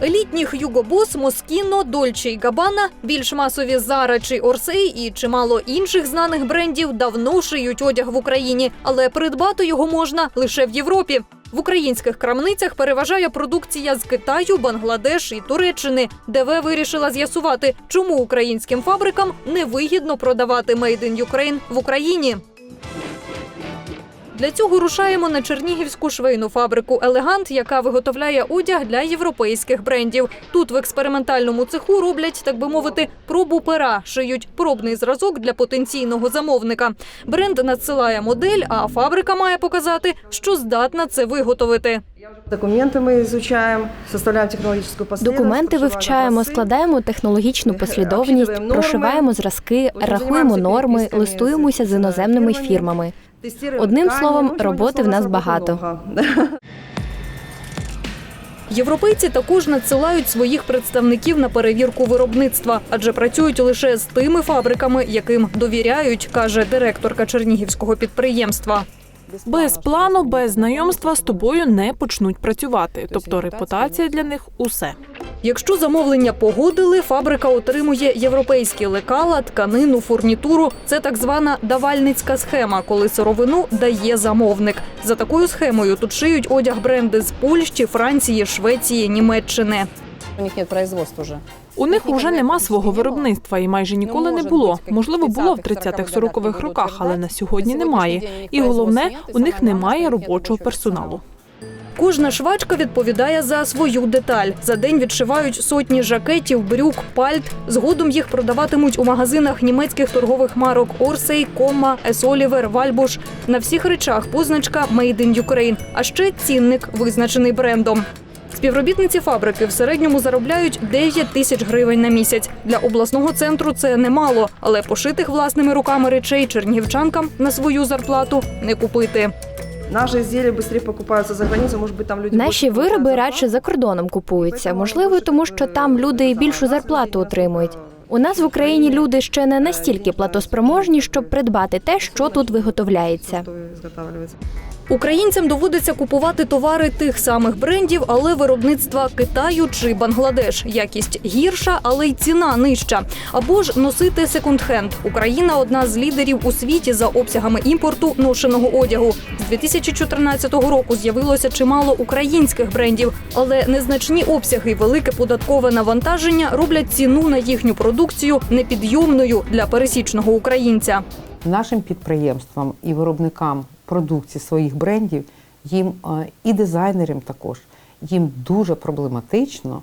Hugo Boss, Moschino, Dolce й Gabbana, більш масові Zara чи Orsay і чимало інших знаних брендів давно шиють одяг в Україні, але придбати його можна лише в Європі. В українських крамницях переважає продукція з Китаю, Бангладеш і Туреччини. ДВ вирішила з'ясувати, чому українським фабрикам невигідно продавати Made in Ukraine в Україні. Для цього рушаємо на чернігівську швейну фабрику Елегант, яка виготовляє одяг для європейських брендів. Тут в експериментальному цеху роблять, так би мовити, пробу пера, шиють пробний зразок для потенційного замовника. Бренд надсилає модель, а фабрика має показати, що здатна це виготовити. Документы мы изучаем, составляем технологическую последовательность. Документи прошиваем вивчаємо, образцы. складаємо технологічну послідовність, Обчитуємо норми, прошиваємо зразки, потім рахуємо займаємося норми, переписками листуємося з з іноземними фірмами. Одним словом, роботи в нас багато. Європейці також надсилають своїх представників на перевірку виробництва, адже працюють лише з тими фабриками, яким довіряють, каже директорка чернігівського підприємства. Без плану, без знайомства з тобою не почнуть працювати. Тобто репутація для них усе. Якщо замовлення погодили, фабрика отримує європейські лекала, тканину, фурнітуру. Це так звана давальницька схема, коли сировину дає замовник. За такою схемою тут шиють одяг бренди з Польщі, Франції, Швеції, Німеччини. У них нет производства уже. У них уже нема свого виробництва і майже ніколи не було. Можливо, було в 30-40-х роках, але на сьогодні немає. І головне, у них немає робочого персоналу. Кожна швачка відповідає за свою деталь. За день відшивають сотні жакетів, брюк, пальт. Згодом їх продаватимуть у магазинах німецьких торгових марок Орсей, Комма, Есолівер, Вальбуш. На всіх речах позначка «Made in Ukraine», а ще цінник, визначений брендом. Співробітниці фабрики в середньому заробляють 9 тисяч гривень на місяць. Для обласного центру це немало, але пошитих власними руками речей чернігівчанкам на свою зарплату не купити. Наши зілі швидше покупаються за границю. Може бути, там люди Наші вироби радше за кордоном купуються. Можливо, тому що там люди більшу зарплату отримують. У нас в Україні люди ще не настільки платоспроможні, щоб придбати те, що тут виготовляється. Українцям доводиться купувати товари тих самих брендів, але виробництва Китаю чи Бангладеш. Якість гірша, але й ціна нижча. Або ж носити секонд-хенд. Україна одна з лідерів у світі за обсягами імпорту ношеного одягу. З 2014 року з'явилося чимало українських брендів, але незначні обсяги і велике податкове навантаження роблять ціну на їхню продукцію непідйомною для пересічного українця. Нашим підприємствам і виробникам продукції своїх брендів, їм е, і дизайнерам також, їм дуже проблематично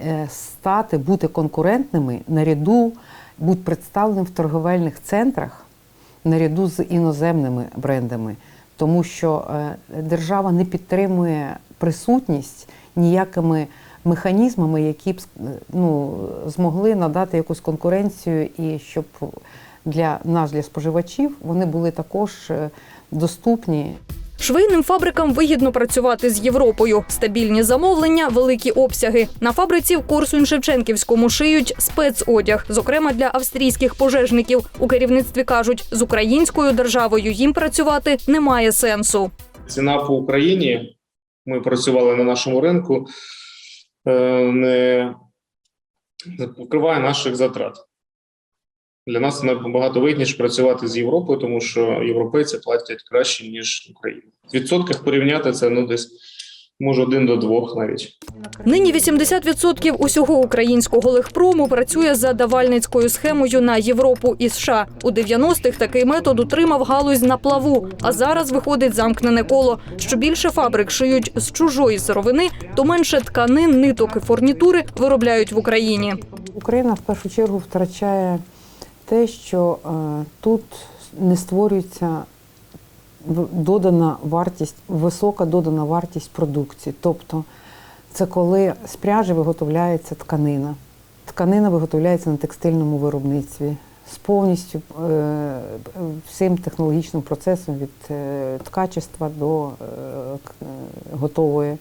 е, стати, бути конкурентними наряду, бути представленим в торговельних центрах наряду з іноземними брендами, тому що е, держава не підтримує присутність ніякими механізмами, які б ну, змогли надати якусь конкуренцію і щоб для нас, для споживачів, вони були також е, доступні. Швейним фабрикам вигідно працювати з Європою. Стабільні замовлення, великі обсяги. На фабриці в Корсунь-Шевченківському шиють спецодяг, зокрема для австрійських пожежників. У керівництві кажуть, з українською державою їм працювати немає сенсу. ціна по Україні. Ми працювали на нашому ринку, е, не покриває наших затрат. Для нас набагато вигідніше працювати з Європою, тому що європейці платять краще, ніж Україна. В відсотках порівняти це ну десь може один до двох навіть. Нині 80% усього українського легпрому працює за давальницькою схемою на Європу і США. У 90-х такий метод утримав галузь на плаву. А зараз виходить замкнене коло. Що більше фабрик шиють з чужої сировини, то менше тканин, ниток і фурнітури виробляють в Україні. Україна в першу чергу втрачає те, що е, тут не створюється додана вартість, висока додана вартість продукції. Тобто це коли з пряжі виготовляється тканина. Тканина виготовляється на текстильному виробництві з повністю е, всім технологічним процесом від е, ткачества до готової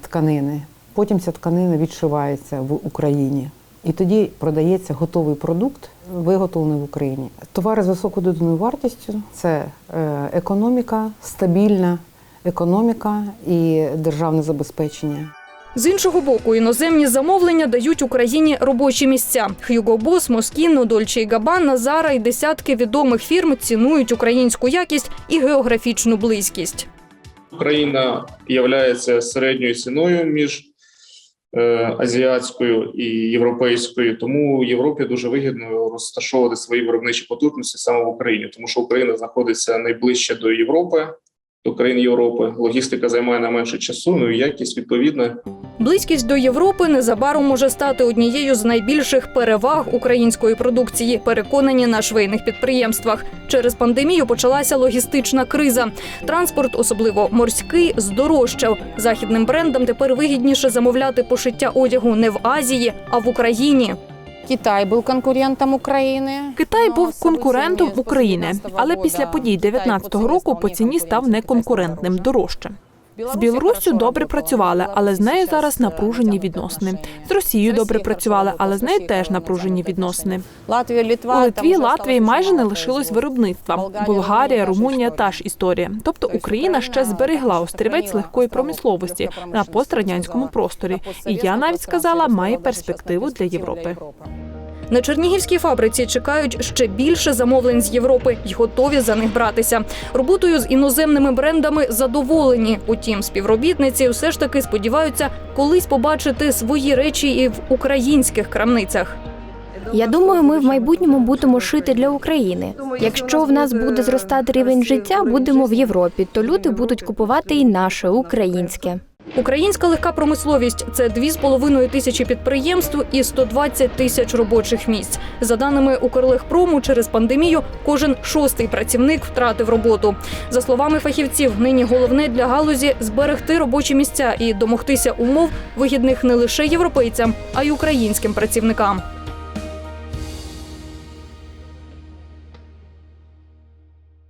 тканини. Потім ця тканина відшивається в Україні. І тоді продається готовий продукт, виготовлений в Україні. Товари з високою доданою вартістю це е, економіка, стабільна економіка і державне забезпечення. З іншого боку, іноземні замовлення дають Україні робочі місця. Hugo Boss, Moschino, Dolce Gabbana, Zara і десятки відомих фірм цінують українську якість і географічну близькість. Україна є середньою ціною між азіатською і європейською, тому Європі дуже вигідно розташовувати свої виробничі потужності саме в Україні, тому що Україна знаходиться найближче до Європи, до країн Європи. Логістика займає найменше часу, ну і якість відповідна. Близькість до Європи незабаром може стати однією з найбільших переваг української продукції. Переконані на швейних підприємствах. Через пандемію почалася логістична криза. Транспорт, особливо морський, здорожчав. Західним брендам тепер вигідніше замовляти пошиття одягу не в Азії, а в Україні. Китай был конкурентом Украины. Китай був конкурентом України, але після подій 19-го року по ціні став неконкурентним дорожче. З Білоруссю добре працювали, але з нею зараз напружені відносини. З Росією добре працювали, але з нею теж напружені відносини. Латвія, Литва. У Литві, Латвії майже не лишилось виробництва. Болгарія, Румунія та ж історія. Тобто Україна ще зберегла острівець легкої промисловості на пострадянському просторі. І я навіть сказала, має перспективу для Європи. На чернігівській фабриці чекають ще більше замовлень з Європи й готові за них братися. Роботою з іноземними брендами задоволені. Утім, співробітниці все ж таки сподіваються колись побачити свої речі і в українських крамницях. Я думаю, ми в майбутньому будемо шити для України. Якщо в нас буде зростати рівень життя, будемо в Європі, то люди будуть купувати і наше українське. Українська легка промисловість це 2,5 тисячі підприємств і 120 тисяч робочих місць. За даними Укрлегпрому, через пандемію кожен шостий працівник втратив роботу. За словами фахівців, нині головне для галузі зберегти робочі місця і домогтися умов вигідних не лише європейцям, а й українським працівникам.